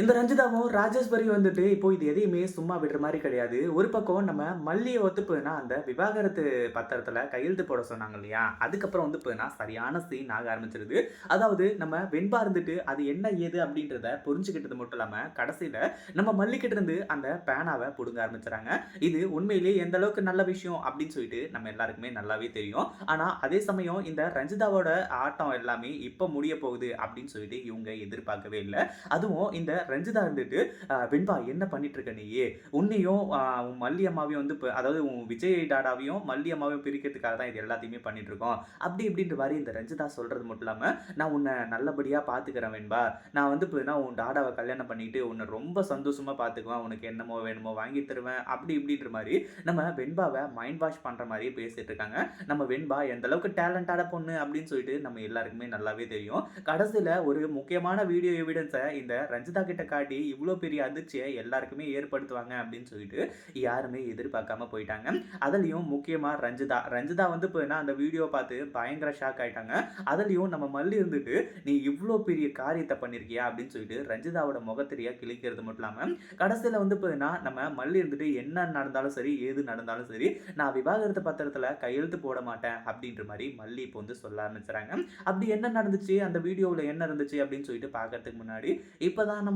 இந்த ரஞ்சிதாவும் ராஜேஸ்வரி வந்துட்டு இப்போ இது எதையுமே சும்மா விடுற மாதிரி கிடையாது. ஒரு பக்கம் நம்ம மல்லியை ஒத்து போயினா அந்த விவாகரத்து பத்திரத்துல கையெழுத்து போட சொன்னாங்க இல்லையா? அதுக்கப்புறம் வந்து போயினா சரியான சீன் ஆக ஆரம்பிச்சிருது. அதாவது நம்ம வெண்பா இருந்துட்டு அது என்ன ஏது அப்படின்றத புரிஞ்சுக்கிட்டது மட்டும் இல்லாம கடைசியில நம்ம மல்லிக்கிட்ட இருந்து அந்த பேனாவை பிடுங்க ஆரம்பிச்சுறாங்க இது உண்மையிலேயே எந்த அளவுக்கு நல்ல விஷயம் அப்படின்னு சொல்லிட்டு நம்ம எல்லாருக்குமே நல்லாவே தெரியும். ஆனா அதே சமயம் இந்த ரஞ்சிதாவோட ஆட்டம் எல்லாமே இப்போ முடிய போகுது அப்படின்னு சொல்லிட்டு இவங்க எதிர்பார்க்கவே இல்லை. அதுவும் இந்த ரஞ்சிதா இருந்துட்டு வெண்பா என்ன பண்ணிட்டு இருக்க நீயே? உன்னையும் உன் மல்லி அம்மாவையும் வந்து அதாவது உன் விஜய் டாடாவையும் மல்லி அம்மாவையும் பிரிக்கிறதுக்காக தான் இது எல்லாத்தையுமே பண்ணிட்டு இருக்கோம் அப்படி இப்படின்ற மாதிரி இந்த ரஞ்சிதா சொல்றது மட்டும் இல்லாம நான் உன்னை நல்லபடியா பாத்துக்கிறேன் வெண்பா. நான் வந்து இப்போ நான் உன் டாடாவை கல்யாணம் பண்ணிட்டு உன்னை ரொம்ப சந்தோஷமா பாத்துக்குவேன். உனக்கு என்னமோ வேணுமோ வாங்கி தருவேன். அப்படி இப்படின்ற மாதிரி நம்ம வெண்பாவை மைண்ட் வாஷ் பண்ற மாதிரியே பேசிட்டு இருக்காங்க. நம்ம வெண்பா எந்த அளவுக்கு டேலண்டான பொண்ணு? அப்படின்னு சொல்லிட்டு நம்ம எல்லாருக்குமே நல்லாவே தெரியும். கடைசியில் ஒரு முக்கியமான வீடியோ எவிடன்ஸை இந்த ரஞ்சிதா கிட்ட காட்டி இவ்வளோ பெரிய அதிர்ச்சியை எல்லாருக்குமே ஏற்படுத்துவாங்க அப்படின்னு சொல்லிட்டு யாருமே எதிர்பார்க்காம போயிட்டாங்க. அதுலேயும் முக்கியமாக ரஞ்சிதா. ரஞ்சிதா வந்து இப்போ என்ன அந்த வீடியோ பார்த்து பயங்கர ஷாக் ஆயிட்டாங்க. அதுலேயும் நம்ம மல்லி இருந்துட்டு நீ இவ்வளோ பெரிய காரியத்தை பண்ணியிருக்கியா அப்படின்னு சொல்லிட்டு ரஞ்சிதாவோட முகத்திரியா கிழிக்கிறது மட்டும் இல்லாமல் கடைசியில் வந்து இப்போ என்ன நம்ம மல்லி இருந்துட்டு என்ன நடந்தாலும் சரி ஏது நடந்தாலும் சரி நான் விவாகரத்து பத்திரத்தில் கையெழுத்து போட மாட்டேன் அப்படின்ற மாதிரி மல்லி இப்போ வந்து சொல்ல ஆரம்பிச்சுறாங்க. அப்படி என்ன நடந்துச்சு? அந்த வீடியோவில் என்ன இருந்துச்சு? அப்படின்னு சொல்லிட்டு பார்க்கறதுக்கு முன்னாடி இப்போ தான் நம்ம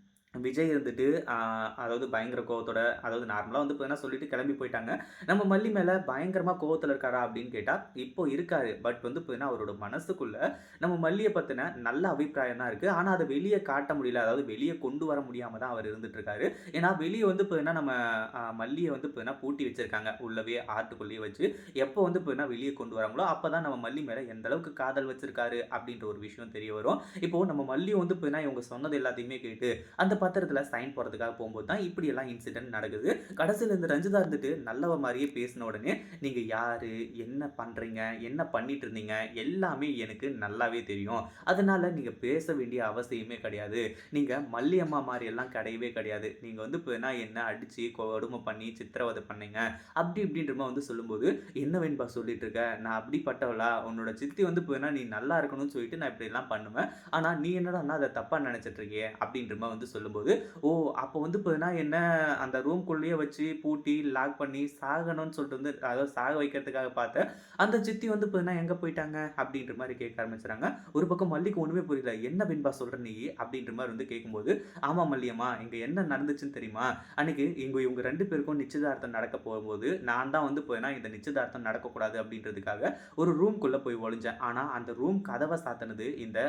விஜய் இருந்துட்டு அதாவது பயங்கர கோவத்தோட அதாவது நார்மலாக வந்து இப்போ சொல்லிட்டு கிளம்பி போயிட்டாங்க. நம்ம மல்லி மேலே பயங்கரமாக கோவத்தில் இருக்காரா அப்படின்னு கேட்டால் இப்போ இருக்காரு. பட் வந்து இப்போ அவரோட மனசுக்குள்ள நம்ம மல்லியை பற்றின நல்ல அபிப்பிராயம் தான் இருக்குது ஆனால் அதை வெளியே காட்ட முடியல. அதாவது வெளியே கொண்டு வர முடியாமல் தான் அவர் இருந்துட்டுருக்காரு ஏன்னா வெளியே வந்து இப்போ என்ன நம்ம மல்லியை வந்து இப்போ என்ன பூட்டி வச்சுருக்காங்க. உள்ளவே ஆட்டுக்குள்ளேயே வச்சு. எப்போ வந்து இப்போ என்ன வெளியே கொண்டு வராங்களோ அப்போ தான் நம்ம மல்லி மேலே எந்த அளவுக்கு காதல் வச்சுருக்காரு அப்படின்ற ஒரு விஷயம் தெரிய வரும். இப்போது நம்ம மல்லி வந்து இப்போ என்ன இவங்க சொன்னது எல்லாத்தையுமே கேட்டு அந்த பத்திரத்தில் சைன் போகிறதுக்காக போகும்போது தான் இப்படியெல்லாம் இன்சிடென்ட் நடக்குது. கடைசியில் இந்த ரஞ்சிதா இருந்துட்டு நல்லவ மாதிரியே பேசின உடனே நீங்கள் யார்? என்ன பண்ணுறீங்க என்ன பண்ணிட்டு இருந்தீங்க? எல்லாமே எனக்கு நல்லாவே தெரியும். அதனால் நீங்கள் பேச வேண்டிய அவசியமே கிடையாது. நீங்கள் மல்லியம்மா மாதிரி எல்லாம் கிடையவே கிடையாது. நீங்கள் வந்து இப்போ என்ன என்ன அடித்து கொடுமை பண்ணி சித்திரவதை பண்ணீங்க. அப்படி இப்படின்ற வந்து சொல்லும்போது என்ன வேணும்பா சொல்லிட்டு இருக்க? நான் அப்படிப்பட்டவளா? உன்னோட சித்தி வந்து இப்போ நீ நல்லா இருக்கணும்னு சொல்லிட்டு நான் இப்படி எல்லாம் பண்ணுவேன். ஆனால் நீ என்னடா அதை தப்பாக நினச்சிட்டு இருக்கியே? அப்படின்ற மாதிரி சொல்லும்போது ஓ அப்போ வந்து இப்போ என்ன என்ன அந்த ரூம்குள்ளேயே வச்சு பூட்டி லாக் பண்ணி சாகணும்னு சொல்லிட்டு வந்து அதாவது சாக வைக்கிறதுக்காக பார்த்தேன். அந்த சித்தி வந்து இப்போ என்ன எங்கே போயிட்டாங்க? அப்படின்ற மாதிரி கேட்க ஆரம்பிச்சுறாங்க ஒரு பக்கம் மல்லிக்கு ஒன்றுமே புரியல. என்ன பின்பா சொல்கிற நீ? அப்படின்ற மாதிரி வந்து கேட்கும்போது ஆமாம் மல்லியம்மா இங்கே என்ன நடந்துச்சுன்னு தெரியுமா? அன்னைக்கு இங்கே இவங்க ரெண்டு பேருக்கும் நிச்சயதார்த்தம் நடக்க போகும்போது நான் தான் வந்து போயினா இந்த நிச்சயதார்த்தம் நடக்கக்கூடாது அப்படின்றதுக்காக ஒரு ரூம்குள்ளே போய் ஒழிஞ்சேன் ஆனால் அந்த ரூம் கதவை சாத்தினது இந்த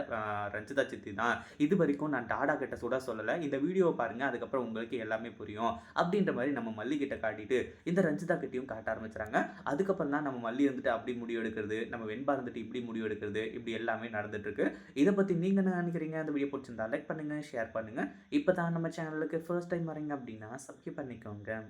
ரஞ்சிதா சித்தி தான். இது வரைக்கும் நான் டாடா கிட்ட சுட சொல்லலை. இந்த வீடியோவை பாருங்கள் அதுக்கப்புறம் உங்களுக்கு எல்லாமே புரியும் அப்படின்ற மாதிரி நம்ம மல்லிகிட்ட காட்டிட்டு இந்த ரஞ்சிதா கிட்டையும் காட்ட ஆரம்பிச்சுறாங்க. அதுக்கப்புறம் தான் நம்ம மல்லி இருந்துட்டு அப்படி முடிவு எடுக்கிறது நம்ம வெண்பா இருந்துட்டு இப்படி முடிவு எடுக்கிறது இப்படி எல்லாமே நடந்துட்டு இருக்கு இதை பற்றி நீங்கள் என்ன நினைக்கிறீங்க? அந்த வீடியோ பிடிச்சிருந்தா லைக் பண்ணுங்கள் ஷேர் பண்ணுங்கள் இப்போ தான் நம்ம சேனலுக்கு ஃபர்ஸ்ட் டைம் வரீங்க அப்படின்னா சப்ஸ்கிரைப் பண்ணிக்கோங்க.